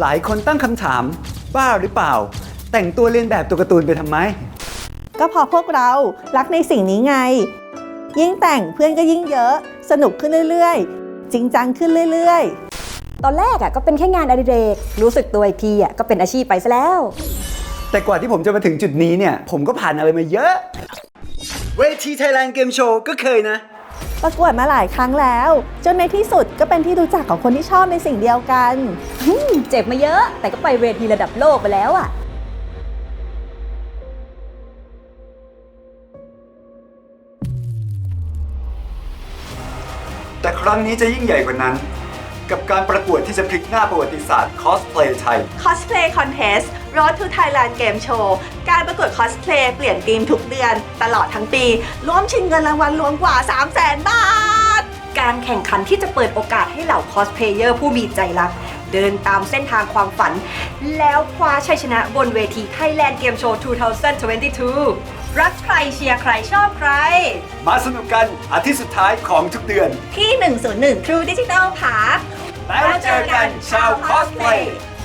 หลายคนตั้งคำถามบ้าหรือเปล่า แต่งตัวเรียนแบบตัวการ์ตูนไปทำไม ก็เพอพวกเรารักในสิ่งนี้ไง ยิ่งแต่งเพื่อนก็ยิ่งเยอะ สนุกขึ้นเรื่อยๆ จริงจังขึ้นเรื่อยๆ ตอนแรกอะก็เป็นแค่งานอดิเรกรู้สึกตัวอีกทีอะก็เป็นอาชีพไปซะแล้ว แต่กว่าที่ผมจะมาถึงจุดนี้เนี่ย ผมก็ผ่านอะไรมาเยอะ เวทีไทยแลนด์เกมโชว์ก็เคยนะ ประกวดมาหลายครั้งแล้ว จนในที่สุดก็เป็นที่รู้จักของคนที่ชอบในสิ่งเดียวกัน เจ็บมาเยอะ แต่ก็ไปเวทีระดับโลกไปแล้วอะแต่ครั้งนี้จะยิ่งใหญ่กว่านั้น กับการประกวดที่จะพลิกหน้าประวัติศาสตร์คอสเพลย์ไทย Cosplay Contest Road to Thailand Game Show การประกวดคอสเพลย์เปลี่ยนธีมทุกเดือนตลอดทั้งปี ร่วมชิงเงินรางวัลรวมกว่า 3 0 0 0 0 0บาท การแข่งขันที่จะเปิดโอกาสให้เหล่าคอสเพลเยอร์ผู้มีใจรัก เดินตามเส้นทางความฝัน แล้วคว้าชัยชนะบนเวที Thailand Game Show 2022 รักใครเชียร์ใครชอบใคร มาสนุกกันอาทิตย์สุดท้ายของทุกเดือนที่ 101 True Digital Park แล้วเจอกันชาวคอสเพลย์